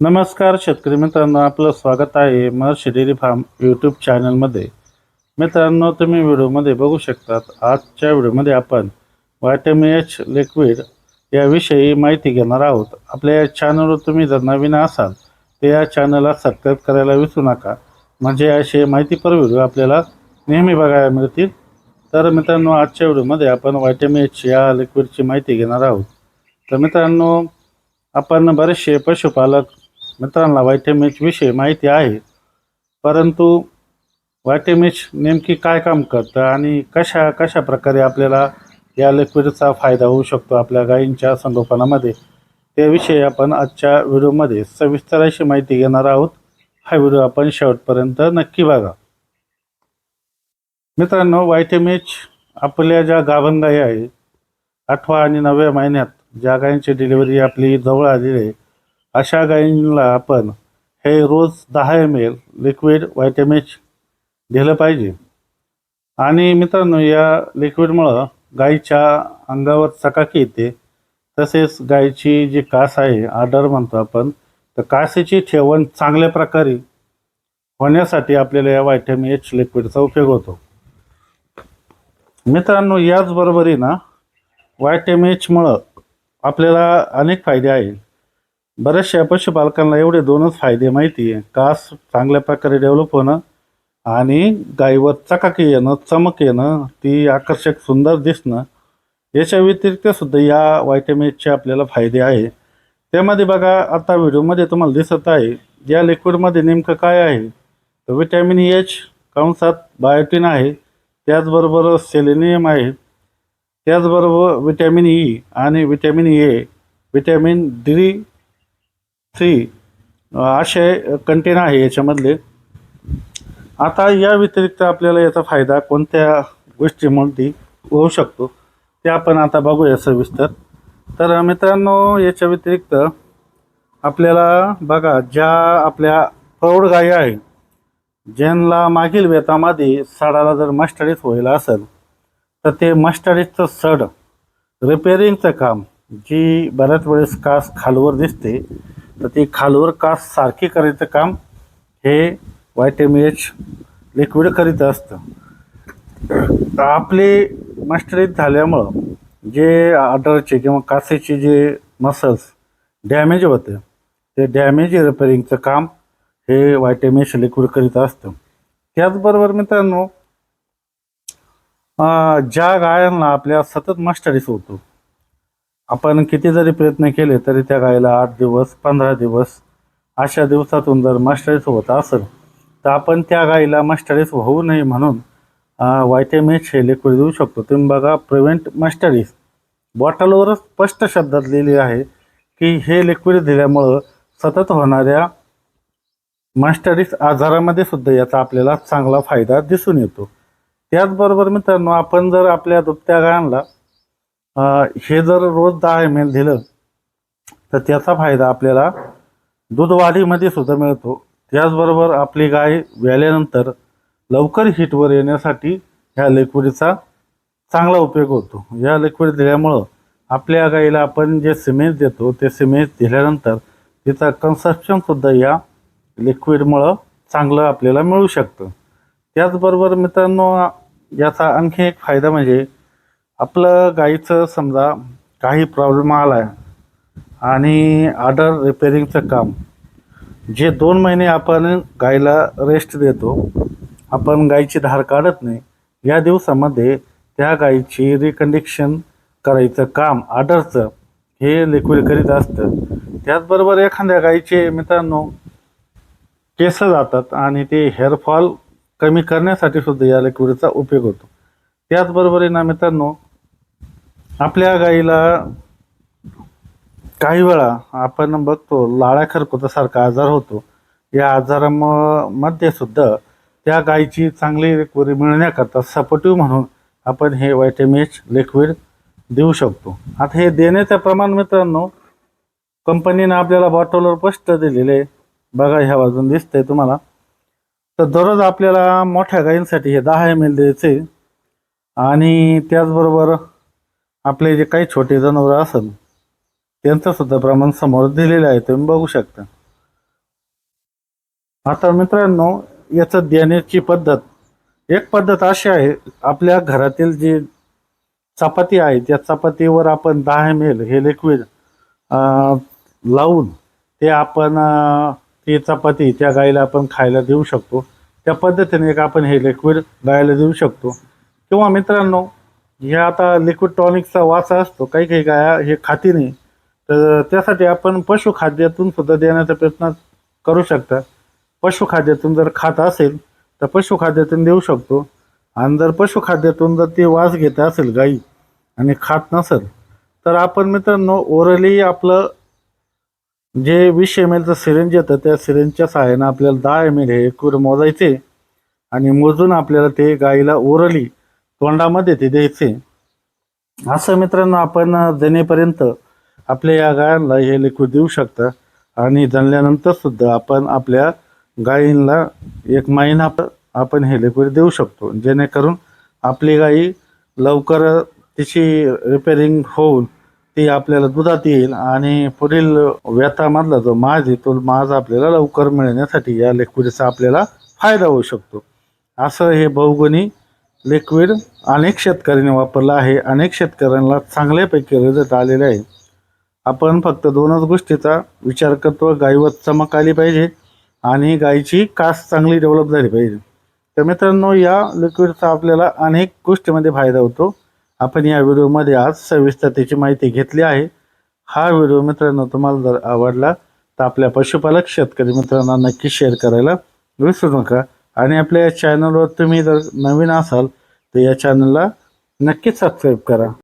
नमस्कार शेतकरी मित्रांनो आपलं स्वागत आहे महर्षी डेअरी फार्म यूट्यूब चॅनलमध्ये मित्रांनो तुम्ही व्हिडिओमध्ये बघू शकतात आजच्या व्हिडिओमध्ये आपण व्हायटमिन एच लिक्विड याविषयी माहिती घेणार आहोत. आपल्या या चॅनलवर तुम्ही जर नवीन असाल तर या चॅनलला सबस्क्राईब करायला विसरू नका. म्हणजे असे माहितीपर व्हिडिओ आपल्याला नेहमी बघायला मिळतील. तर मित्रांनो आजच्या व्हिडिओमध्ये आपण व्हायटमिन एच या लिक्विडची माहिती घेणार आहोत. तर मित्रांनो आपण बरेचसे पशुपालक मित्रांना व्हायटमिच विषयी माहिती आहे. परंतु व्हायटमिच नेमकी काय काम करतं आणि कशा कशा प्रकारे आपल्याला या लिक्विडचा फायदा होऊ शकतो आपल्या गायींच्या संगोपनामध्ये त्याविषयी आपण आजच्या व्हिडिओमध्ये सविस्तर अशी माहिती घेणार आहोत. हा व्हिडिओ आपण शेवटपर्यंत नक्की बघा. मित्रांनो व्हायटमिच आपल्या ज्या गाभण गायी आहे आठवा आणि नवव्या महिन्यात ज्या गायींची डिलिव्हरी आपली जवळ आलेली आहे अशा गायींना आपण हे रोज दहा एम एल लिक्विड व्हायटमिच दिलं पाहिजे. आणि मित्रांनो या लिक्विडमुळं गायीच्या अंगावर चकाकी येते. तसेच गायीची जी कास आहे आडर म्हणतो आपण तर कासेची ठेवण चांगल्या प्रकारे होण्यासाठी आपल्याला या व्हायटमिन एच लिक्विडचा उपयोग होतो. मित्रांनो याचबरोबरीनं व्हायटमिन एचमुळं आपल्याला अनेक फायदे आहेत. बऱ्याचशा पशुपालकांना एवढे दोनच फायदे माहिती आहे कास चांगल्या प्रकारे डेव्हलप होणं आणि गायीवर चकाकी येणं चमक येणं ती आकर्षक सुंदर दिसणं याच्या व्यतिरिक्त सुद्धा या व्हायटमिनचे आपल्याला फायदे आहे. त्यामध्ये बघा आता व्हिडिओमध्ये तुम्हाला दिसत आहे या लिक्विडमध्ये नेमकं काय आहे? तर विटॅमिन एच कंसात बायोटिन आहे त्याचबरोबर सेलेनियम आहे त्याचबरोबर विटॅमिन ई e आणि vitamin A vitamin D three असे कंटेन आहे याच्यामधले. आता या व्यतिरिक्त आपल्याला याचा फायदा कोणत्या गोष्टीमध्ये होऊ शकतो ते आपण आता बघूया सविस्तर. तर मित्रांनो याच्या व्यतिरिक्त आपल्याला बघा ज्या आपल्या प्रौढ गायी आहे ज्यांना मागील वेतामध्ये सडाला जर मस्टडीज व्हायला असेल तर ते मस्टडीजचं सड रिपेअरिंगचं काम जी बऱ्याच वेळेस कास खालवर दिसते तर ती खालवर कास सारखी करायचं काम हे व्हायटमिन एच लिक्विड करीत असतं. तर आपले मस्टरीज झाल्यामुळं जे आर्डरचे किंवा कासेचे जे मसल्स डॅमेज होते ते डॅमेज रिपेअरिंगचं काम हे व्हायटमिन एच लिक्विड करीत असतं. त्याचबरोबर मित्रांनो ज्या गायांना आपल्या सतत मस्टडीज होतो आपण किती जरी प्रयत्न केले तरी त्या गायीला आठ दिवस पंधरा दिवस अशा दिवसातून जर मस्टडीज होत असेल तर आपण त्या गायीला मस्टडीज होऊ नये म्हणून व्हायटमिन हे लिक्विड देऊ शकतो. तुम्ही बघा प्रिव्हेंट मस्टडीज बॉटलवरच स्पष्ट शब्दात लिहिली आहे की हे लिक्विड दिल्यामुळं सतत होणाऱ्या मास्टरीज आजारामध्ये सुद्धा याचा आपल्याला चांगला फायदा दिसून येतो. त्याचबरोबर मित्रांनो आपण जर आपल्या दुपत्या गायांना हे जर रोज दहा एम एल दिलं तर त्याचा फायदा आपल्याला दूधवाढीमध्ये सुद्धा मिळतो. त्याचबरोबर आपली गाय व्याल्यानंतर लवकर हिटवर येण्यासाठी ह्या लिक्विडचा चांगला उपयोग होतो. या लिक्विड दिल्यामुळं आपल्या गाईला आपण जे सिमेंट देतो ते सिमेंट दिल्यानंतर तिचा कन्सप्शनसुद्धा या लिक्विडमुळं चांगलं आपल्याला मिळू शकतं. त्याचबरोबर मित्रांनो याचा आणखी एक फायदा म्हणजे आपलं गाईचं समजा काही प्रॉब्लेम आला आहे आणि आडर रिपेरिंगचं काम जे दोन महिने आपण गाईला रेस्ट देतो आपण गाईची धार काढत नाही या दिवसामध्ये त्या गाईची रिकंडिक्शन करायचं काम आडरचं हे लिक्विड करीत असतं. त्याचबरोबर एखाद्या गाईचे मित्रांनो केस जातात आणि ते हेअरफॉल कमी करण्यासाठी सुद्धा या लिक्विडचा उपयोग होतो. त्याचबरोबर ना मित्रांनो आपल्या गाईला काही वेळा आपण बघतो लाळ्या खरकुतासारखा आजार होतो. या आजारामध्ये सुद्धा त्या गायीची चांगली रिकवरी मिळण्याकरता सपोर्टिव्ह म्हणून आपण हे व्हायटमिन एच लिक्विड देऊ शकतो. आता हे देण्याचं प्रमाण मित्रांनो कंपनीनं आपल्याला बॉटलवर स्पष्ट दिलेले आहे. बघा ह्या बाजून दिसतंय तुम्हाला. तर दररोज आपल्याला मोठ्या गायींसाठी हे दहा एम एल द्यायचे. आणि त्याचबरोबर आपले जे काही छोटे जनावरं असेल त्यांचंसुद्धा प्रमाण समोर दिलेलं आहे तुम्ही बघू शकता. आता मित्रांनो याचं देण्याची पद्धत एक पद्धत अशी आहे आपल्या घरातील जी चपाती आहे त्या चपातीवर आपण दहा एम एल हे लिक्विड लावून ते आपण ती चपाती त्या गाईला आपण खायला देऊ शकतो. त्या पद्धतीने एक आपण हे लिक्विड गायला देऊ शकतो. किंवा मित्रांनो हे आता लिक्विड टॉनिकचा वास असतो काही काही गाया हे खाती नाही. तर त्यासाठी आपण पशुखाद्यातून सुद्धा देण्याचा प्रयत्न करू शकता. पशुखाद्यातून जर खात असेल तर पशुखाद्यातून देऊ शकतो. आणि जर पशुखाद्यातून जर ती वास घेत असेल गाई आणि खात नसेल तर आपण मित्रांनो ओरली आपलं जे वीस एम एलचं सिरेंज येतं त्या सिरेंजच्या सहाय्यानं आपल्याला दहा एम एल हे कुर मोजायचे आणि मोजून आपल्याला ते गाईला ओरली तोंडामध्ये ते द्यायचे. असं मित्रांनो आपण जनेपर्यंत आपल्या या गायांना हे लिक्विड देऊ शकता. आणि जणल्यानंतर सुद्धा आपण आपल्या गायींना एक महिना आपण हे लिक्विड देऊ शकतो. जेणेकरून आपली गायी लवकर तिची रिपेरिंग होऊन ती आपल्याला दुधात येईल आणि पुढील व्यथामधला जो माज आहे तो माज आपल्याला लवकर मिळण्यासाठी या लिक्विडचा आपल्याला फायदा होऊ शकतो. असं हे बहुगुणी लिक्विड अनेक शेतकऱ्यांनी वापरलं आहे. अनेक शेतकऱ्यांना चांगल्यापैकी रिझल्ट आलेले आहे. आपण फक्त दोनच गोष्टीचा विचार करतो. गाईवर चमक आली पाहिजे आणि गाईची कास चांगली डेव्हलप झाली पाहिजे. तर मित्रांनो या लिक्विडचा आपल्याला अनेक गोष्टीमध्ये फायदा होतो. आपण या व्हिडिओमध्ये आज सविस्तर त्याची माहिती घेतली आहे. हा व्हिडिओ मित्रांनो तुम्हाला जर आवडला तर आपल्या पशुपालक शेतकरी मित्रांना नक्की शेअर करायला विसरू नका. आणि आपल्या या चॅनलवर तुम्ही जर नवीन असाल तर या चॅनलला नक्कीच सबस्क्राईब करा.